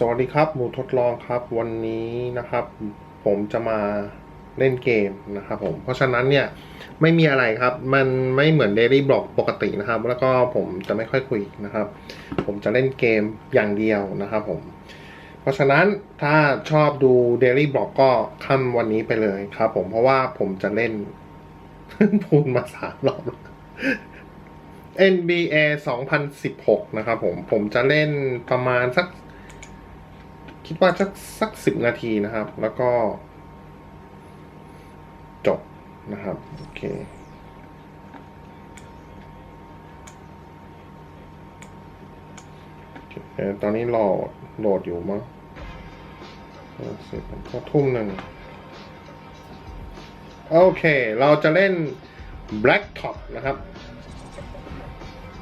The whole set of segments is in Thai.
สวัสดีครับหมูทดลองครับวันนี้นะครับ ผมจะมาเล่นเกมนะครับผมเพราะฉะนั้นเนี่ยไม่มีอะไรครับ มันไม่เหมือน Daily Block ปกตินะครับ แล้วก็ผมจะไม่ค่อยคุยนะครับ ผมจะเล่นเกมอย่างเดียวนะครับผม เพราะฉะนั้นถ้าชอบดู Daily Block ก็ค่ำวันนี้ไปเลยครับ ผมเพราะว่าผมจะเล่นพูดมาสามรอบ NBA 2016 นะครับผมผมจะเล่นประมาณสัก คิดว่าสักสักสิบนาทีนะครับ แล้วก็ จบนะครับ โอเคตอนนี้โหลดโหลดอยู่มั้งเสร็จแล้วก็ทุ่มหนึ่งโอเค เราจะเล่น Black Top นะครับ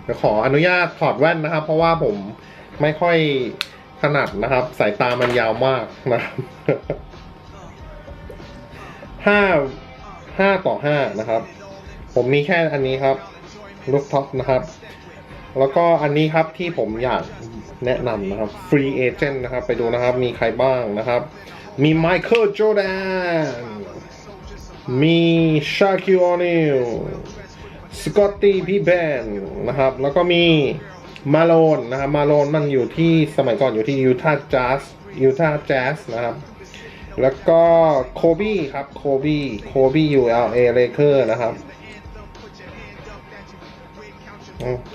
เดี๋ยวขออนุญาตถอดแว่นนะครับ เพราะว่าผมไม่ค่อย ถนัดนะครับ สายตามันยาวมากนะครับห้าห้าต่อห้านะครับ ผมมีแค่อันนี้ครับลูกท็อปนะครับ แล้วก็อันนี้ครับที่ผมอยากแนะนำนะครับ Free Agent นะครับ ไปดูนะครับมีใครบ้างนะครับ มี Michael Jordan มี Shaquille O'Neal สกอตตี้พี่แบนนะครับ แล้วก็มี มาโลนนะครับมาโลนมันอยู่ที่สมัยก่อนอยู่ที่ยูทาห์จัสยูทาห์แจ๊สนะครับแล้วก็โคบี้ครับโคบี้โคบี้อยูเอลเอเลเคอร์นะครับ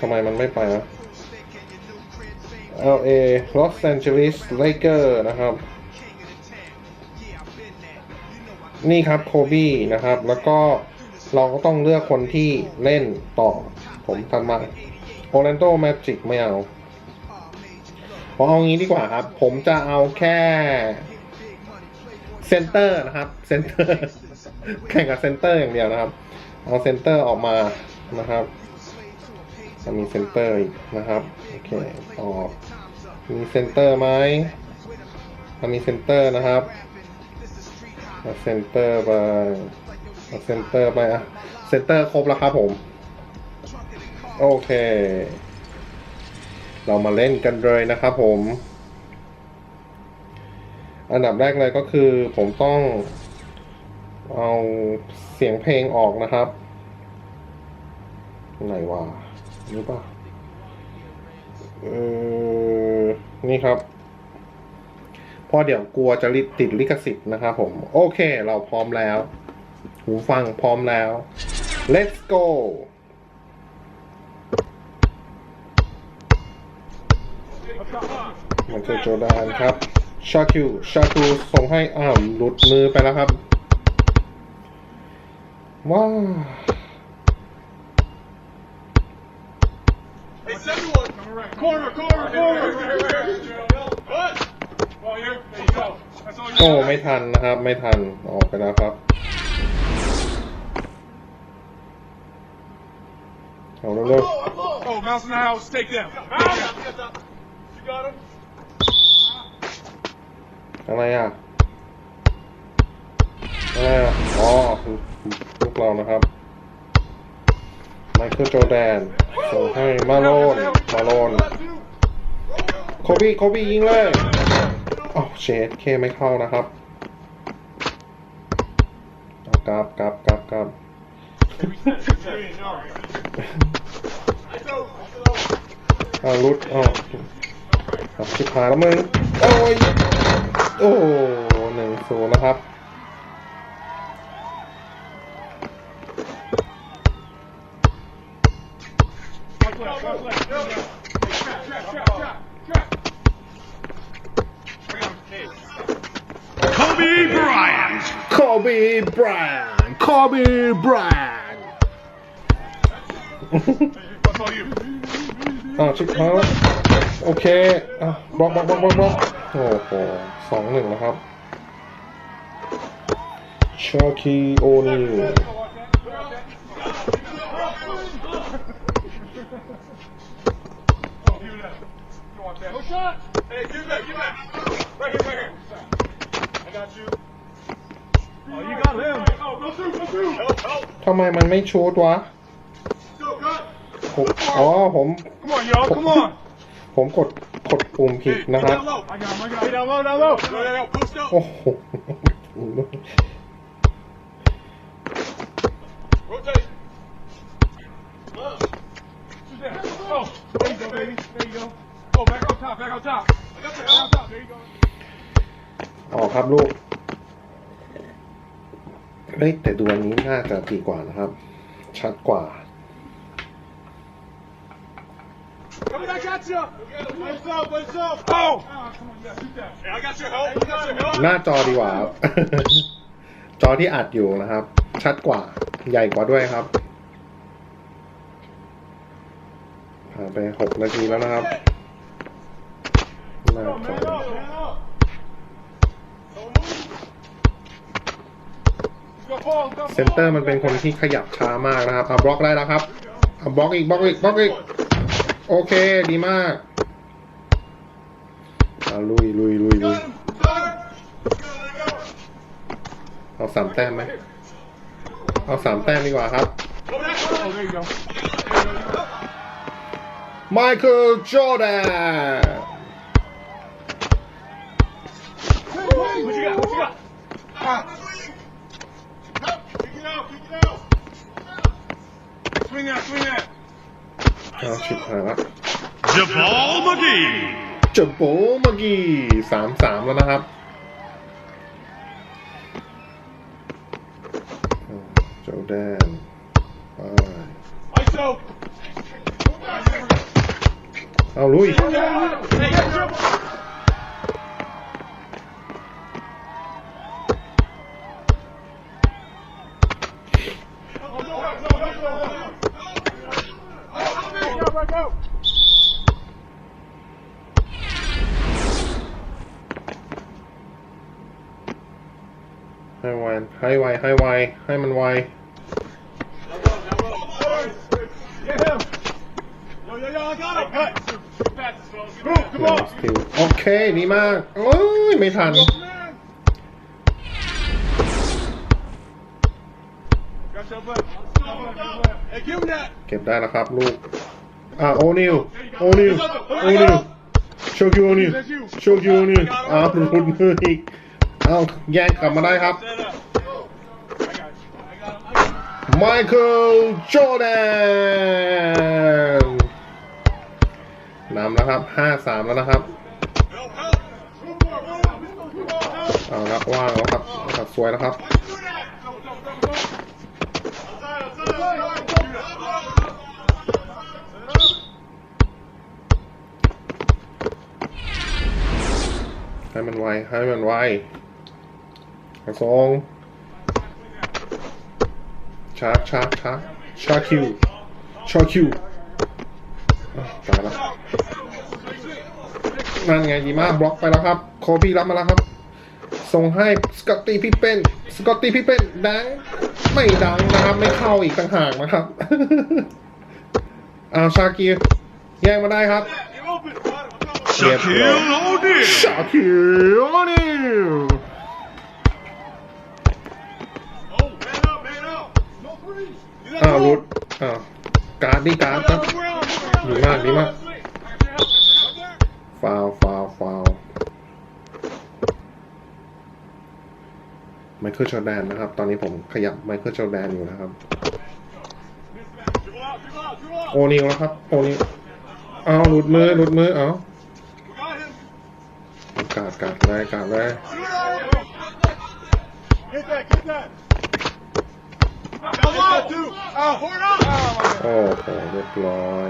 ทำไมมันไม่ไปวะ LA Los Angeles Lakers นะครับ นี่ครับโคบี้นะครับ แล้วก็เราก็ต้องเลือกคนที่เล่นต่อผมทำมา โอ r ลนโ o แมจิกไม่เอาผมเอางี้ดีกว่าครับ ผมจะเอาแค่เซนเตอร์นะครับเซนเตอร์แข่งกับเซนเตอร์อย่างเดียวนะครับ เอาเซนเตอร์ออกมานะครับจะมีเซนเตอร์อีกนะครับโอเคออกมีเซนเตอร์ไหมถ้ามีเซนเตอร์นะครับเอาเซนเตอร์ไปเอาเซนเตอร์ไปอะเซนเตอร์ครบแล้วครับผม โอเค เรามาเล่นกันเลยนะครับผม อันดับแรกเลยก็คือผมต้อง เอาเสียงเพลงออกนะครับ ไหนวะนี่ปะเออ นี่ครับเพราะเดี๋ยวกลัวจะติดลิขสิทธิ์นะครับผม โอเค เราพร้อมแล้ว หูฟังพร้อมแล้ว let's go มันคือโจดานครับ ชาคิว ชาคิวส่งให้อ้าวหลุดมือไปแล้วครับ ว้าว Hey, everyone! Corner, corner, corner! What? Well, here, there you go. That's all you โอ้ got. ไม่ทันนะครับ ไม่ทัน ออกไปแล้วครับ เอาเร็ว Oh, Mouse in the house, take them. You got him? ๆ อะไรอะ อะไรอะ อ๋อคือพวกเรานะครับไมเคิลโจแดนส่งให้มาโลน มาโลน โคบี้โคบี้ยิงเลยโอ้เชดเคไม่เข้านะครับกราบกราบกราบกราบเอารุดเอาเอาชิบหายแล้วมึง โอ้ย โอ้หนึ่งศูนย์นะครับ Kobe Bryant! โคบีบรานโคบีบราน That's all you. อ้าวชิบหายแล้ว โอเคอะบล็อกบล็อกบล็อกบล็อกโอ้โหสองหนึ่งนะครับชาคีโอนิลทำไมมันไม่ชูดวะ อ๋อผม Come on. Come on. ผมกดกดปุ่มผิดนะครับ Down low. I got him. I got him. Down low. Down low. Yo, yo, yo. Push up. โอ้โห Rotate. Shoot that. Oh, there you go, baby. There you go. Oh, back on top. Back on top. I got you. Back on top. There you go. ออกครับลูก เฮ้ย แต่ดูอันนี้น่าจะดีกว่านะครับ ชัดกว่า Come on, I got you. What's up? What's up? Oh. Oh, come on. Yeah, shoot that. Hey, I got your help. You got your help. หน้าจอดีกว่าครับจอที่อัดอยู่นะครับ ชัดกว่าใหญ่กว่าด้วยครับผ่านไปหกนาทีแล้วนะครับหน้า Come on, จ man อ up. Man up. Don't move. Let's go forward. Let's go เซนเตอร์มันเป็นคนที่ขยับช้ามากนะครับเอาบล็อกได้แล้วครับเอาบล็อกอีกบล็อกอีกบล็อกอีก โอเค ดีมากเอาลุยลุยลุยลุยเอาสามแต้มไหมเอาสามแต้มดีกว่าครับ ไมเคิลจอแดนวิ่งอะวิ่งอะ it out. Kick it out. Swing that. Swing that. เอาชิบหายละ Jamal McGee. จะโบเมื่อกี้สามสามแล้วนะครับโจแดน ให้ไวให้ไวให้ไวให้มันไวโอเคดีมากโอ้ยไม่ทันเก็บได้แล้วครับลูก อ่าโอนิวโอนิวโอนิวโชคิโอนิวโชคิโอนิวอ้าวหลุดมืออีก เอาแย่งกลับมาได้ครับไมเคิลจอแดนนำแล้วครับห้าสามแล้วนะครับเอาละว่างแล้วครับครับสวยนะครับให้มันไวให้มันไว กระทรงชาร์จชาร์จชาร์จชาร์จคิวชาร์จคิวอะตายแล้วนั่นไงดีมากบล็อกไปแล้วครับโคบี้รับมาแล้วครับ ส่งให้สกอตตี้พี่เป็นสกอตตี้พี่เป็นดังไม่ดังนะครับ ไม่เข้าอีกต่างหากนะครับเอาชาคิวแย่งมาได้ครับ Get open. Shaquille O'Neal. ชาคิวนิว อ้าวรุดอ้าวการ์ดดิการ์ดครับดีมากดีมากฟาวฟาวฟาวไมเคิลจอร์แดนนะครับ ตอนนี้ผมขยับไมเคิลจอร์แดนอยู่นะครับ โอนิวแล้วครับ โอนิวเอาหลุดมือหลุดมือเอากาดกาดเลยกาดเล โอ้โหเรียบร้อย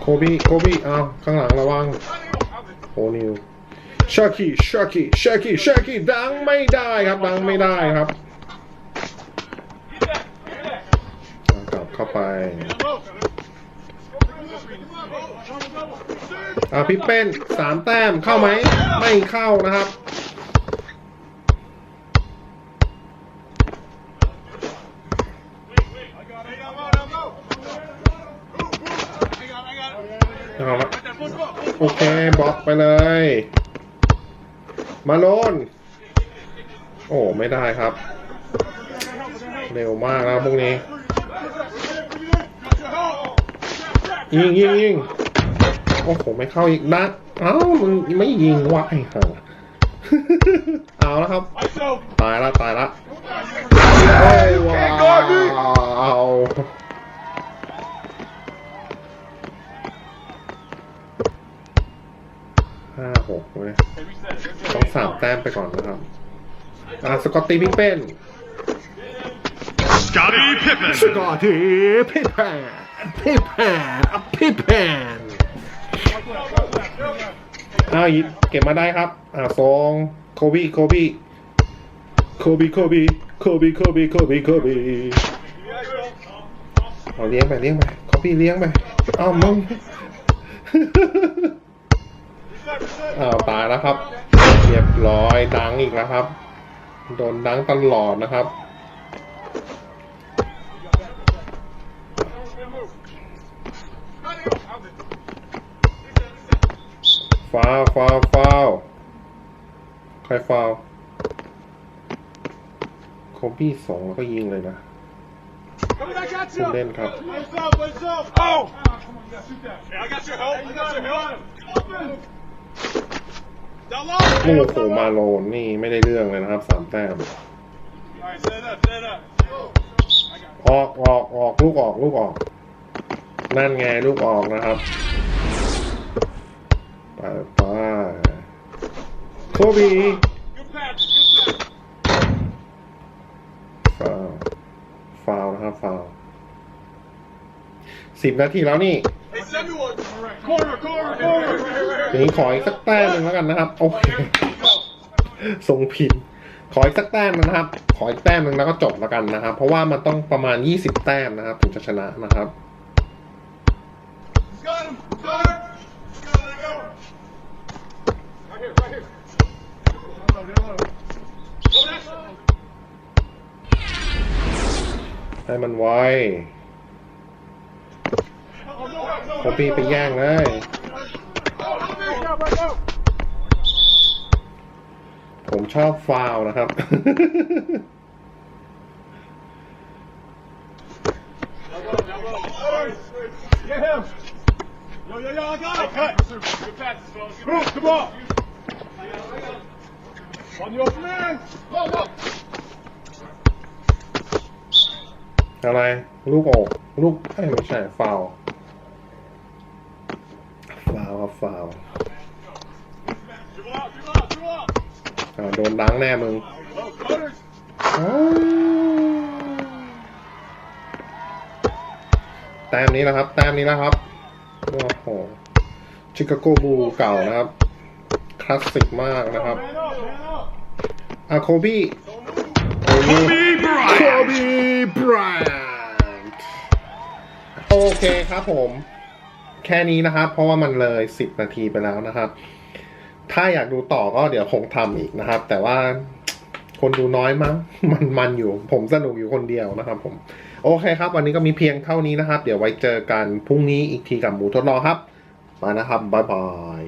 โคบี้โคบี้เอาข้างหลังระวังโอนิวชาคีชาคีชาคีชาคีดังไม่ได้ครับดังไม่ได้ครับกลับเข้าไปอ่าพี่เป็นสามแต้มเข้าไหมไม่เข้านะครับ เอาละโอเคบล็อกไปเลย มาโลน โอ้ไม่ได้ครับ เร็วมากนะพวกนี้ ยิงยิงยิงโอ้โหไม่เข้าอีกนะเอ้ามันไม่ยิงวะไอ้ห่าเอาแล้วครับ ตายละตายละโอ้ยว้าว ไปก่อนนะครับอ่าสกอตตี้พิกเป็น Scottie Pippen. สกอตตี้พิแพนพิแพนอะพิแพนอ้าวยิเก็บมาได้ครับ อ่าสองโคบีโคบีโคบีโคบีโคบีโคบีโคบีโคบีเอาเลี้ยงไปเลี้ยงไปคอบี้เลี้ยงไปอ้าวมึง อ้าวตายแล้วครับ เรียบร้อยดังอีกแล้วครับ โดนดังตลอดนะครับฟาวฟาวฟาวใครฟาวโคบี้สองแล้วก็ยิงเลยนะ Coming back at ผู้เล่นครับ Oh! โอ้โหมาโลนนี่ไม่ได้เรื่องเลยนะครับสามแต้มออกออกออกลูกออกลูกออก นั่นไงลูกออกนะครับไปไปโคบีฟาวฟาวนะครับฟาวสิบนาทีแล้วนี่ Hey, send me one. Corner, corner, corner. ทีนี้ขออีกสักแต้มหนึ่งแล้วกันนะครับโอเคทรงผิด ขออีกสักแต้มนะครับ ขออีกแต้มหนึ่งแล้วก็จบแล้วกันนะครับ เพราะว่ามันต้องประมาณ 20 แต้มนะครับ ถึงจะชนะนะครับให้มันไว no, no, no. โคบี้ไปแย่งเลย Oh, right now, right now. ผมชอบฟาวล์นะครับ Get him. Yo, yo, yo, I got it. Cut. Good passes, fellas. Move, come on. On the open man. Go, go. อะไร ลูกโอก ลูกเอ้ยไม่ใช่ฟาวล์ฟาวล์ครับฟาวล์ Dribble out, dribble out, dribble out. อ่าโดนดังแน่มึง Go, cutters. อ้าวแต้มนี้นะครับ แต้มนี้แล้วครับ โอ้โห ชิคาโกบูเก่านะครับ คลาสสิกมากนะครับ Man up, man up. อาโคบี้ Don't move. Kobe โค Bryant. บีบรานต์โอเคครับผม แค่นี้นะครับ เพราะว่ามันเลย 10 นาทีไปแล้วนะครับ ถ้าอยากดูต่อก็เดี๋ยวคงทำอีกนะครับ แต่ว่าคนดูน้อยมั้ง มันมันอยู่ ผมสนุกอยู่คนเดียวนะครับผม โอเคครับ วันนี้ก็มีเพียงเท่านี้นะครับ เดี๋ยวไว้เจอกันพรุ่งนี้อีกทีกับหมูทดลองครับ มานะครับ บ๊ายบาย